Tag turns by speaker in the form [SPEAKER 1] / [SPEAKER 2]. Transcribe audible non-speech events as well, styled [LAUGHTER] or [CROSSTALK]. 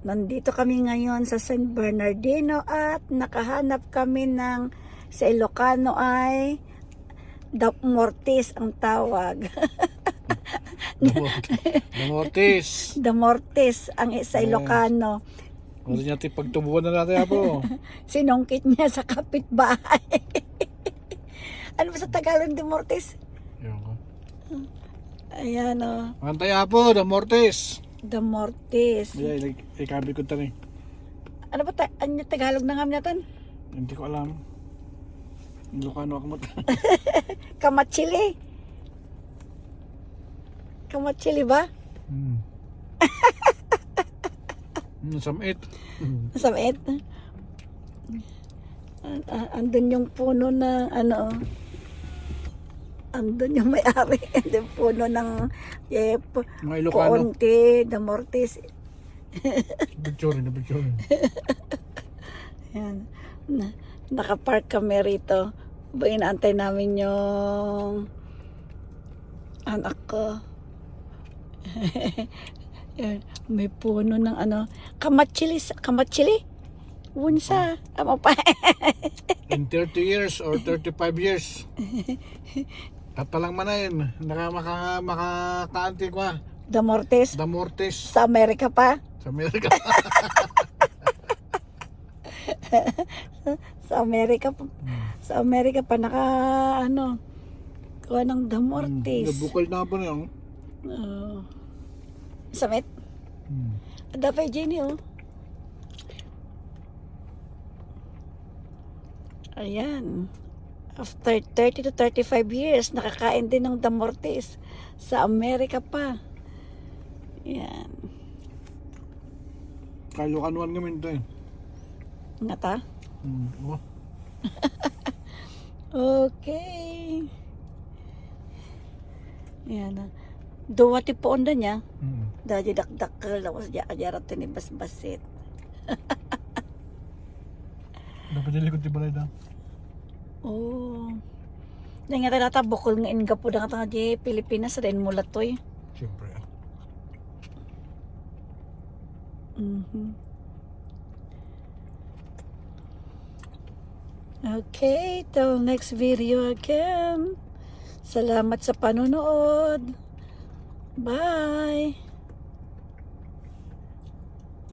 [SPEAKER 1] Nandito kami ngayon sa San Bernardino at nakahanap kami ng sa Ilocano ay Dap Mortis ang tawag. [LAUGHS]
[SPEAKER 2] Namortis.
[SPEAKER 1] The [LAUGHS] Mortis ang sa. Ilocano.
[SPEAKER 2] Ano niya pagtubuan na natin po. [LAUGHS]
[SPEAKER 1] Sinungkit niya sa kapitbahay. ano ba sa Tagalog de Mortis?
[SPEAKER 2] Yun ko.
[SPEAKER 1] Ayan o,
[SPEAKER 2] Mantay po, Namortis.
[SPEAKER 1] The Mortis.
[SPEAKER 2] Ay, ikabi ko tani.
[SPEAKER 1] Ano ba ta ano Tagalog na nga tan?
[SPEAKER 2] Hindi ko alam. Ilocano ako mat. [LAUGHS]
[SPEAKER 1] Kamatsili. Kamatsili ba?
[SPEAKER 2] Hmm. [LAUGHS] Hmm, Samit. Hmm.
[SPEAKER 1] Masabit. An- an- Andun yung puno na ano. Andun yung may-ari. Andun [LAUGHS] yung puno ng eh, pu-
[SPEAKER 2] Mga Ilocano.
[SPEAKER 1] Puonte, the Mortis. [LAUGHS]
[SPEAKER 2] Picture na picture. [LAUGHS]
[SPEAKER 1] Yan. Na, nakapark kami rito. Ba inaantay namin yung anak ko. Yan. May puno ng ano. Kamatsili. Kamatsili? Wunsa. Ama pa.
[SPEAKER 2] In 30 years or 35 years. Tatalang manayin. Naka maka makakaanti ko ah.
[SPEAKER 1] The Mortis.
[SPEAKER 2] Damortis
[SPEAKER 1] Sa Amerika pa.
[SPEAKER 2] sa Amerika. [LAUGHS]
[SPEAKER 1] Sa Amerika pa.
[SPEAKER 2] Hmm.
[SPEAKER 1] Sa Amerika pa naka ano. Kuha ng The Mortis.
[SPEAKER 2] Nabukal na po niya.
[SPEAKER 1] Uh, Samit.
[SPEAKER 2] Hmm.
[SPEAKER 1] Dapat Jenny oh. Ayan. After 30 to 35 years, nakakain din ng damortis sa Amerika pa. Yan.
[SPEAKER 2] Kailokanuan kami ito eh.
[SPEAKER 1] Nga ta?
[SPEAKER 2] Hmm. Oh. [LAUGHS]
[SPEAKER 1] Okay. Yan. ah. Duwa ti po onda niya.
[SPEAKER 2] Hmm.
[SPEAKER 1] Dahil dakdak ka lawas di ajarat ni basbasit. [LAUGHS]
[SPEAKER 2] Dapat yung likod di balay daw.
[SPEAKER 1] Oh. Dahil nga tayo bukol nga inga po nga nga di Pilipinas rin mula to eh.
[SPEAKER 2] Siyempre.
[SPEAKER 1] Mhm. Okay, till next video again. Salamat sa panonood. Bye!